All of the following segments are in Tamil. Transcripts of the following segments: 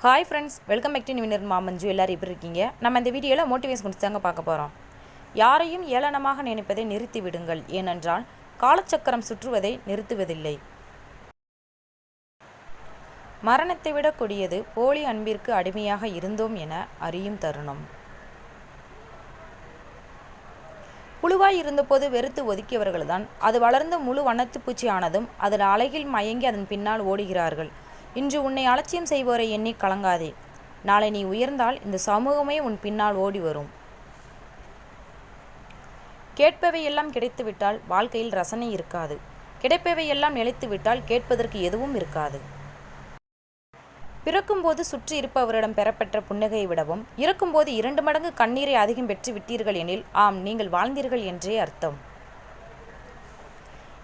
Hi friends welcome back to நிவினர் மாமஞ்சு எல்லோரும் எப்படி இருக்கீங்க? நம்ம இந்த வீடியோவில் மோட்டிவேஷன் குறித்து தாங்க பார்க்க போகிறோம் யாரையும் ஏளனமாக நினைப்பதை நிறுத்தி விடுங்கள். ஏனென்றால் காலச்சக்கரம் சுற்றுவதை நிறுத்துவதில்லை. மரணத்தை விட கொடியது போலி அன்பிற்கு அடிமையாக இருந்தோம் என அறியும் தருணம். புழுவாய் இருந்தபோது வெறுத்து ஒதுக்கியவர்கள்தான். அது வளர்ந்து முழு வண்ணத்து பூச்சி ஆனதும் அதன் அழகில் மயங்கி அதன் பின்னால் ஓடுகிறார்கள். இன்று உன்னை அலட்சியம் செய்வோரை எண்ணி கலங்காதே. நாளை நீ உயர்ந்தால் இந்த சமூகமே உன் பின்னால் ஓடி வரும். கேட்பவை எல்லாம் கிடைத்துவிட்டால் வாழ்க்கையில் ரசனை இருக்காது. கிடைப்பவை எல்லாம் நிலைத்துவிட்டால் கேட்பதற்கு எதுவும் இருக்காது. பிறக்கும்போது சுற்றி இருப்பவரிடம் பெறப்பெற்ற புன்னகையை விடவும் இறக்கும்போது இரண்டு மடங்கு கண்ணீரை அதிகம் பெற்று விட்டீர்கள் எனில் ஆம் நீங்கள் வாழ்ந்தீர்கள் என்றே அர்த்தம்.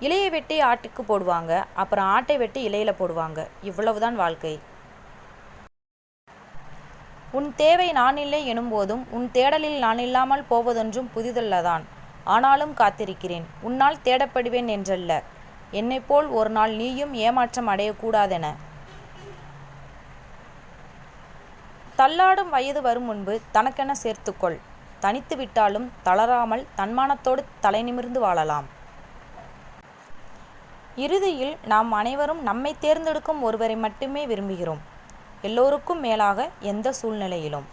இலையை வெட்டி ஆட்டுக்கு போடுவாங்க அப்புறம் ஆட்டை வெட்டி இலையில போடுவாங்க. இவ்வளவுதான் வாழ்க்கை. உன் தேவை நான் இல்லை எனும்போதும் உன் தேடலில் நான் இல்லாமல் போவதொன்றும் புதிதல்லதான். ஆனாலும் காத்திருக்கிறேன் உன்னால் தேடப்படுவேன் என்றல்ல. என்னைப் போல் ஒரு நாள் நீயும் ஏமாற்றம் அடையக்கூடாதென. தள்ளாடும் வயது வரும் முன்பு தனக்கென சேர்த்துக்கொள். தனித்து விட்டாலும் தளராமல் தன்மானத்தோடு தலை நிமிர்ந்து வாழலாம். இறுதியில் நாம் அனைவரும் நம்மை தேர்ந்தெடுக்கும் ஒருவரை மட்டுமே விரும்புகிறோம். எல்லோருக்கும் மேலாக எந்த சூழ்நிலையிலும்.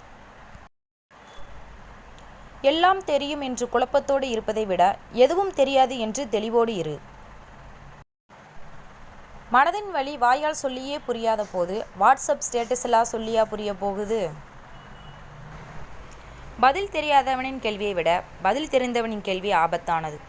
எல்லாம் தெரியும் என்று குழப்பத்தோடு இருப்பதை விட எதுவும் தெரியாது என்று தெளிவோடு இரு. மனதின் வழி வாயால் சொல்லியே புரியாத போது வாட்ஸ்அப் ஸ்டேட்டஸ் எல்லாம் சொல்லியா புரிய போகுது? பதில் தெரியாதவனின் கேள்வியை விட பதில் தெரிந்தவனின் கேள்வி ஆபத்தானது.